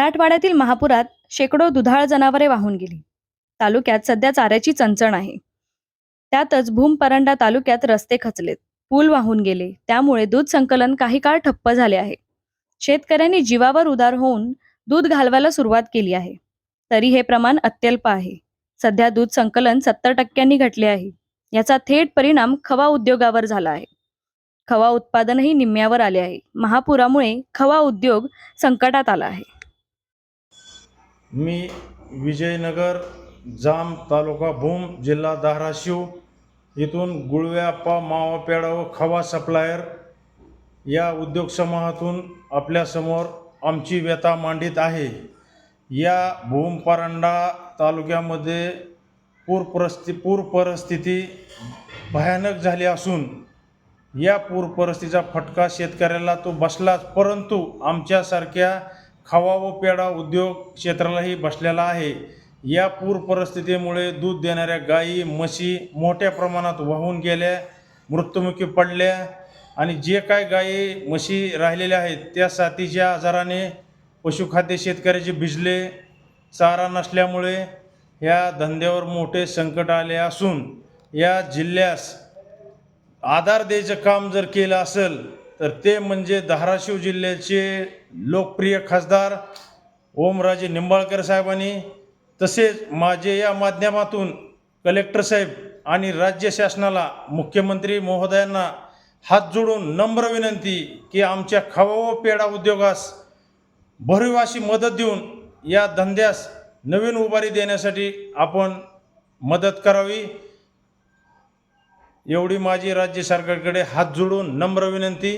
मराठवाड्यातील महापुरात शेकडो दुधाळ जनावरे वाहून गेली. तालुक्यात सध्या चाऱ्याची चणचण आहे. त्यातच भूम परंडा तालुक्यात रस्ते खचलेत. पूल वाहून गेले. त्यामुळे दूध संकलन काही काळ ठप्प झाले आहे. शेतकऱ्यांनी जीवावर उदार होऊन दूध घालवायला सुरुवात केली आहे. तरी हे प्रमाण अत्यल्प आहे. सध्या दूध संकलन सत्तर टक्क्यांनी घटले आहे. याचा थेट परिणाम खवा उद्योगावर झाला आहे. खवा उत्पादनही निम्म्यावर आले आहे. महापुरामुळे खवा उद्योग संकटात आला आहे. मी विजयनगर जाम तालुका भूम जिल्हा धाराशिव इथून गुळव्याप्पा मावा पेढा व खवा सप्लायर या उद्योग समूहातून आपल्यासमोर आमची व्यथा मांडित आहे. या भूम परांडा तालुक्यामध्ये पूर पूर परिस्थिती भयानक झाली असून या पूर परिस्थितीचा फटका शेतकऱ्याला तो बसलाच परंतु आमच्यासारख्या खवा व पेढा उद्योग क्षेत्रालाही बसलेला आहे. या पूर परिस्थितीमुळे दूध देणाऱ्या गायी म्हशी मोठ्या प्रमाणात वाहून गेल्या मृत्युमुखी पडल्या आणि जे काय गायी म्हशी राहिलेल्या आहेत त्या साथीच्या आजाराने पशुखाद्य शेतकऱ्याचे भिजले चारा नसल्यामुळे या धंद्यावर मोठे संकट आले असून या जिल्ह्यास आधार द्यायचं काम जर केलं असेल तर ते म्हणजे धाराशिव जिल्ह्याचे लोकप्रिय खासदार ओमराजे निंबाळकर साहेबांनी तसेच माझे या माध्यमातून कलेक्टर साहेब आणि राज्य शासनाला मुख्यमंत्री महोदयांना हात जोडून नम्र विनंती की आमच्या खवा व पेढा उद्योगास भरीव अशी मदत देऊन या धंद्यास नवीन उभारी देण्यासाठी आपण मदत करावी. एवढी माझी राज्य सरकारकडे हात जोडून नम्र विनंती.